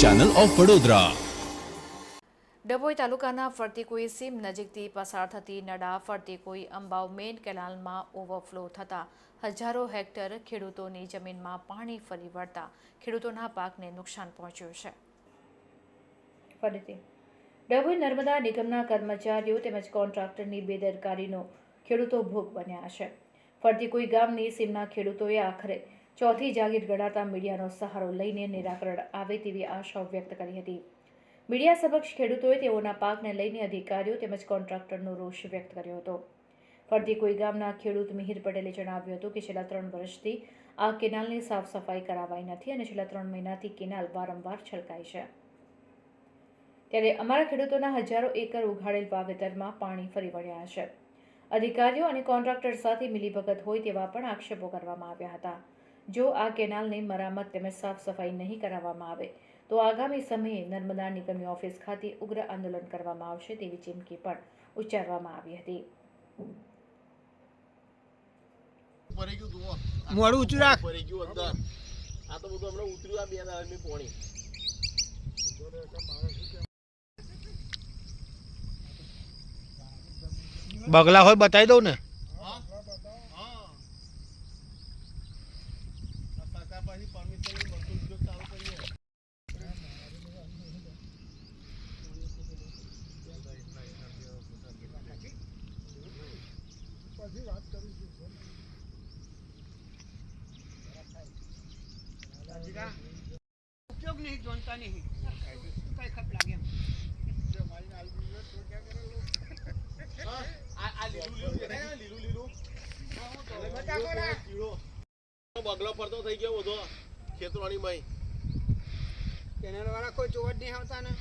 Channel of Vadodara Dabhoi તાલુકાના ફરતીકોઈ સીમ નજીકથી પસાર થતી નડા ફરતીકોઈ અંબાવ મેન કેનાલમાં ઓવરફ્લો થતાં હજારો હેક્ટર ખેડૂતોની જમીનમાં પાણી ફરી વળતા ખેડૂતોના પાકને નુકસાન પહોંચ્યું છે. ફરીથી. ડભોઈ નર્મદા નિગમના કર્મચારીઓ તેમજ કોન્ટ્રાક્ટરની બેદરકારીનો ખેડૂતો ભોગ બન્યા છે. ફરતીકોઈ ગામની સીમના ખેડૂતોએ આખરે ચોથી જાગીર ગણાતા મીડિયાનો સહારો લઈને નિરાકરણ આવે તેવી આશાઓ વ્યક્ત કરી હતી. મીડિયા સમક્ષ ખેડૂતોએ તેઓના પાકને લઈને અધિકારીઓ તેમજ કોન્ટ્રાક્ટરનો રોષ વ્યક્ત કર્યો હતો. ફરતી કોઈ ગામના ખેડૂત મિહિર પટેલે જણાવ્યું હતું કે છેલ્લા ત્રણ વર્ષથી આ કેનાલની સાફ સફાઈ કરાવાઈ નથી અને છેલ્લા ત્રણ મહિનાથી કેનાલ વારંવાર છલકાય છે. ત્યારે અમારા ખેડૂતોના હજારો એકર ઉઘાડેલ વાવેતરમાં પાણી ફરી વળ્યા છે. અધિકારીઓ અને કોન્ટ્રાક્ટર સાથે મિલીભગત હોય તેવા પણ આક્ષેપો કરવામાં આવ્યા હતા. જો આ કેનાલની મરામત તેમજ સાફ સફાઈ નહીં કરાવવામાં આવે તો આગામી સમયે નર્મદા નિગમની ઓફિસ ખાતે ઉગ્ર આંદોલન કરવામાં આવશે તેવી ચીમકી પણ ઉચ્ચારવામાં આવી હતી. ફરી ગયું જુઓ મોડું ઊંચું રાખ. ફરી ગયું અંદર. આ તો બધું હમણાં ઉતર્યું આ બે પોણી. બગલા હોય બતાવી દઉં ને હા હા આ સરકાર પાસેથી permission લઈને બધું ઉદ્યોગ ચાલુ કરીએ ઉપયોગ નહીં જોનતા નહીં કઈ ખપ લાગે એમ હા, આ આ લીલું લીલું દેખાય ને, બટાકો રાખ. કીડો. બગલો પડતો થઈ ગયો બધો ખેતરોની ભાઈ કેનાલ વાળા કોઈ જોવા જ નહીં આવતા ને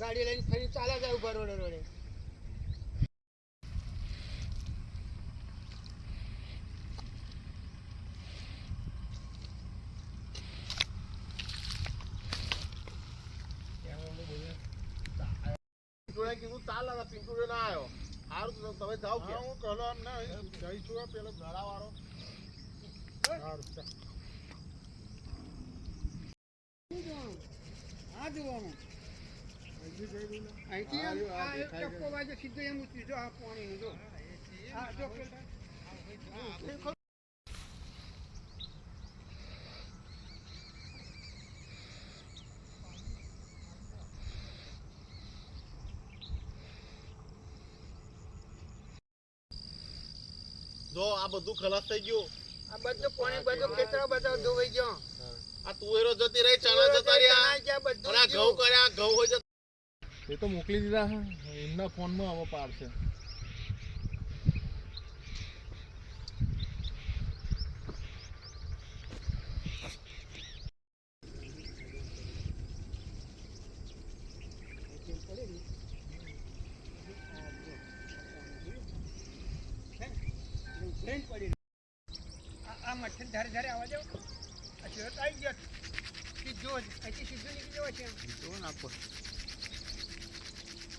ગાડી લઈને ફરી ચાલે જાય ઊભા રોડે રોડે પિન્ટુને કીધું ચાલ લાલા પિન્ટુ ના આવ્યો સારું તો તમે જાઓ કે હું કહલો એમ ને જઈ છું પેલો ઘરા વાળો હા જોવાનું અહીંથી આમ આ વાગે સીધો એમ ઉતરી જો આ પાણી જો હા જો પેલા જો આ બધું ખલાસ થઈ ગયું. આ બધું પાણી બધું ખેતરો બધા ધોવાઈ ગયો. આ તુવેરો જતી રહી ચણા જતા રહ્યા. અને આ ઘઉં. કર્યા ઘઉં હોય જતા એ તો મોકલી દીધા હે. એમના ફોનમાં હવે પાડશે. આ ધારે ધારે આવવા જાવ આ શેરત આવી ગયો. સીધો જ અહીંથી સીધો નીકળી જવો છે. જો નાખો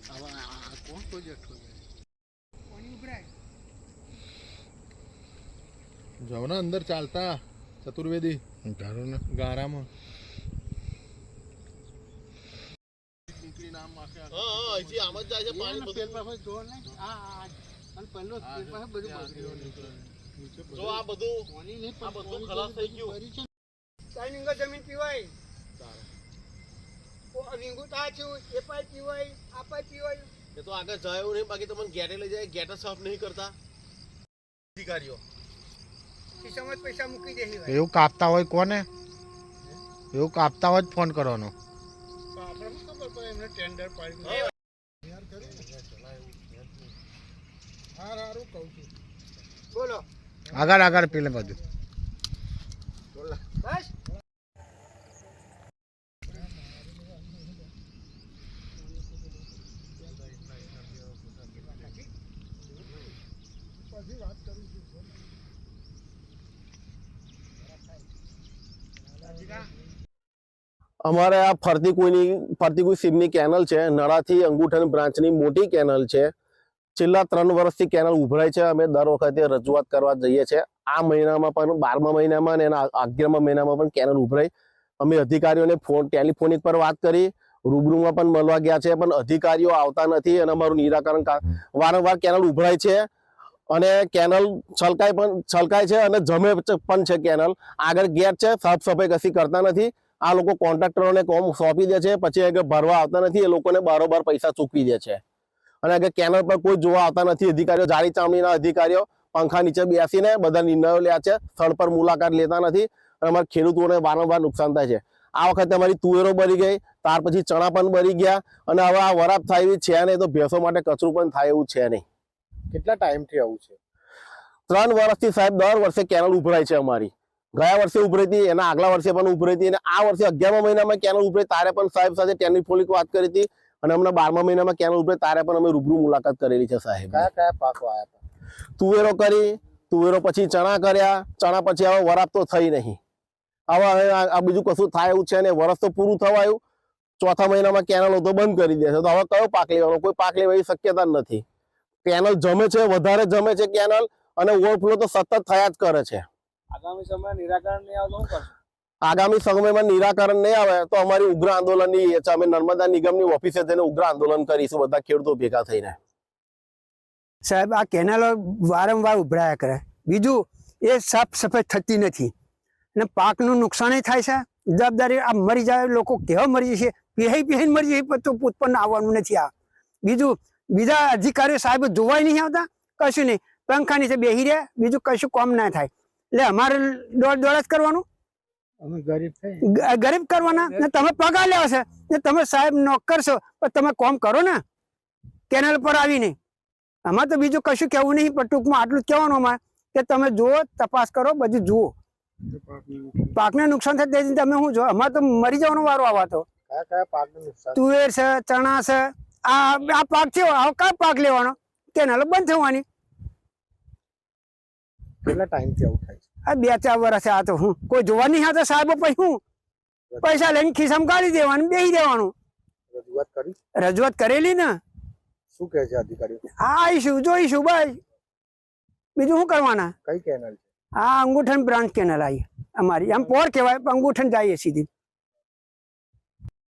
હવે આ કોણ તો જેઠો પાણી ઉભરાય? જાઓ ને અંદર ચાલતા ચતુર્વેદી. ગારામાં. હા હા આમ જ જાય છે પાણી બધું. જો ને આ આ અને પહેલો પાસે બધું જો આ બધું આ બધું ખલાસ થઈ ગયું. ચાર જમીન પીવાય. વીંગુ તા છું એ પાય પીવાય આ પાય પીવાય. એ તો આગળ જાય એવું નહીં બાકી તમને ગેટે લઈ જાય ગેટ સાફ નહીં કરતા. અધિકારીઓ. ખિસ્સામાં પૈસા મૂકી દે એવું કાપતા હોય કોને? એવું કાપતા હોય જ ફોન કરવાનો. આપણે ખબર પડે? એમને ટેન્ડર પાડી હા સારું કહું છું. બોલો. આગળ આગળ પેલે બધું અમારે આ ફરતી કોઈની ફરતી કોઈ સીમની કેનલ છે. નળાથી અંગૂઠન બ્રાન્ચની મોટી કેનલ છે. છેલ્લા ત્રણ વર્ષથી કેનલ ઉભરાય છે. અમે દર વખતે રજૂઆત કરવા જઈએ છીએ. આ મહિનામાં પણ બારમા મહિનામાં અને એના અગિયારમા મહિનામાં પણ કેનલ ઉભરાય. અમે અધિકારીઓને ફોન ટેલિફોનિક પર વાત કરી. રૂબરૂમાં પણ મળવા ગયા છે પણ અધિકારીઓ આવતા નથી અને અમારું નિરાકરણ વારંવાર કેનલ ઉભરાય છે અને કેનલ છલકાય પણ છલકાય છે અને જમે પણ છે કેનલ. આગળ ગેટ છે સાફ સફાઈ કશી કરતા નથી. આ લોકો કોન્ટ્રાક્ટરોને કોમ સોંપી દે છે પછી આગળ ભરવા આવતા નથી. એ લોકોને બારોબાર પૈસા ચૂકવી દે છે. અને આગળ કેનલ પર કોઈ જોવા આવતા નથી અધિકારીઓ જાળી ચામડીના અધિકારીઓ પંખા નીચે બેસીને બધા નિર્ણયો લે છે સ્થળ પર મુલાકાત લેતા નથી અને અમારા ખેડૂતોને વારંવાર નુકસાન થાય છે. આ વખતે અમારી તુવેરો બળી ગઈ ત્યાર પછી ચણા પણ બળી ગયા અને હવે આ વરાપ થાય એવી છે નહીં તો ભેંસો માટે કચરું પણ થાય એવું છે નહીં. કેટલા ટાઈમથી આવું છે? ત્રણ વર્ષથી સાહેબ દર વર્ષે કેનલ ઉભરાય છે અમારી. ગયા વર્ષે ઉભરી હતી એના આગલા વર્ષે પણ ઉભરી હતી અને આ વર્ષે અગિયારમા મહિનામાં કેનલ ઉભરી તારે પણ સાહેબ સાથે ટેલિફોનિક વાત કરી હતી અને હમણાં બારમા મહિનામાં કેનલ ઉપર તારે પણ અમે રૂબરૂ મુલાકાત કરેલી છે સાહેબ. કયા કયા પાકો આવ્યા તુવેરો કરી તુવેરો પછી ચણા કર્યા ચણા પછી હવે વરાપ તો થઈ નહીં. હવે હવે આ બીજું કશું થાય એવું છે ને વરસ તો પૂરું થવાયું. ચોથા મહિનામાં કેનલો તો બંધ કરી દેશે. તો હવે કયો પાક લેવાનો? કોઈ પાક લેવાની શક્યતા નથી. કેનલ જમે છે વધારે જમે છે કેનલ અને ઓવરફ્લો તો સતત થયા જ કરે છે. આગામી સમય નિરાકરણ નહીં આવે તો શું કરશો? આગામી સમયમાં નિરાકરણ નહીં આવે તો અમારી ઉગ્ર આંદોલનની અમે નર્મદા નિગમની ઓફિસે જઈને ઉગ્ર આંદોલન કરીશું, બધા ખેડૂતો ભેગા થઈને. સાહેબ, આ કેનાલો વારંવાર ઉભરાયા કરે. બીજું, એ સાફ સફાઈ થતી નથી. અને પાકનું નુકસાન થાય છે. જવાબદારી આ મરી જાય, લોકો કેવા મરી જશે? પીહાઈ પીહાઈ મરી જાય તો ઉત્પન્ન આવવાનું નથી આ. બીજું, બીજા અધિકારીઓ સાહેબ જોવાય નહીં આવતા? કશું નહીં. પંખા નીચે બેહી રહ્યા, બીજું કશું કોમ ના થાય. એટલે અમારે દોડ દોડ જ કરવાનું. અમે ગરીબ થઈ ગરીબ કરવાના? ને તમે પગાર લેવા છે. ને તમે સાહેબ નોકર છો. પણ તમે કોમ કરો ને. કેનલ પર આવીને. આમાં તો બીજું કશું કહેવું નહીં પણ ટૂંકમાં આટલું જ કહેવાનું અમારે કે તમે જુઓ તપાસ કરો બધું જુઓ. પાકને નુકસાન થાય. તેથી તમે શું જો અમારે તો મરી જવાનો વારો આવા તો કયા કયા પાકનું નુકસાન તુવેર છે ચણા છે આ આ પાક છે આ કયો પાક લેવાનો? કેનલ બંધ થવાની. કેટલા ટાઈમથી આવું થાય આ બે ચાર વર્ષ આ તો હું કોઈ જોવા નહીં આવતા સાહેબ પછી હું પૈસા લઈને ખિસ્સામાં કાઢી દેવાનું બેસી દેવાનું. રજૂઆત કરી? રજૂઆત કરેલી ને? શું કહે છે અધિકારીઓ? હા આવીશું જોઈશું ભાઈ બીજું શું કરવાના? કઈ કેનલ હા આ અંગૂઠન બ્રાન્ચ કેનલ આવી અમારી આમ પોર કહેવાય પણ અંગૂઠન જઈએ સીધી.